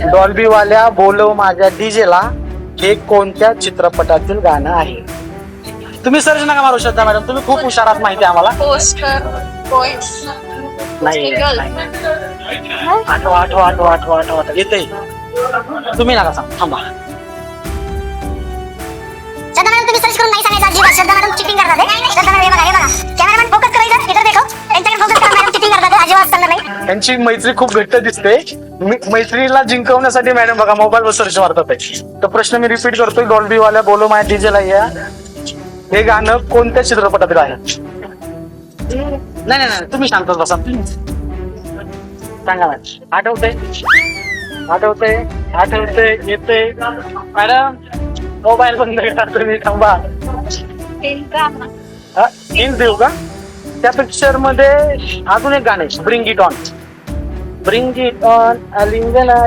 Dolby वाल्या बोलव माझ्या डीजेला हे कोणत्या चित्रपटातील गाणं आहे? तुम्ही सर्च नका मारू श्रद्धा मॅडम तुम्ही खूप हुशार आहात माहिती आहे आम्हाला. नाही. आठवा आठवा आठवा आठवा आठवा येते तुम्ही नका सांग. थांबा. श्रद्धा मॅडम तुम्ही सर्च करून नाही सांगायचं अजिबात. श्रद्धा मॅडम चिटिंग करतात हे. श्रद्धा मॅडम हे बघा हे बघा. कॅमेरामॅन फोकस करायचं इधर देखो. त्यांच्याकडे फोकस करा मॅडम. चिटिंग करतात हे अजिबात चालणार नाही. यांची मैत्री खूप घट्ट दिसते. मी- मैत्रीला जिंकवण्यासाठी मॅडम बघा मोबाईल वर सर्च मारतात तर प्रश्न मी रिपीट करतोय डॉल्बी वाल्या बोलो माय डीजेला या. हे गाणं कोणत्या चित्रपटातील आहे नाही नाही नाही तुम्ही सांगतात बसा सांगा मॅडम आठवते आठवते आठवते येते मॅडम मोबाईल बंद करा तुम्ही थांबा. हिंट देऊ का? त्या पिक्चरमध्ये अजून एक गाणं bring it on bring it on अलिंगना